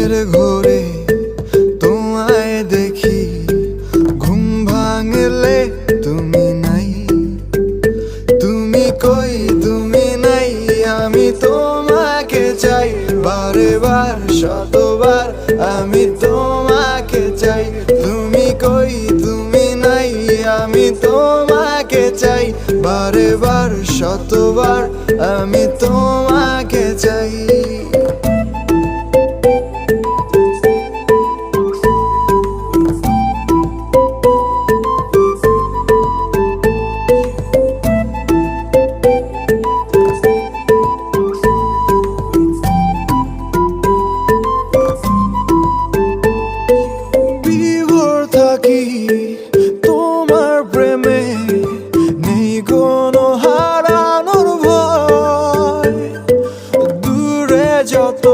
স্বপ্নের ঘোরে তোমায় দেখি, ঘুম ভাঙলে তুমি নাই। তুমি কই, তুমি নাই, আমি তোমাকে চাই। বারে বার, শতবার আমি তোমাকে চাই। তুমি কই, তুমি নাই, আমি তোমাকে চাই। বারে বার, শতবার আমি চাই থাকি তোমার প্রেমে নেই কোনো হারানোর ভয় দূরে যত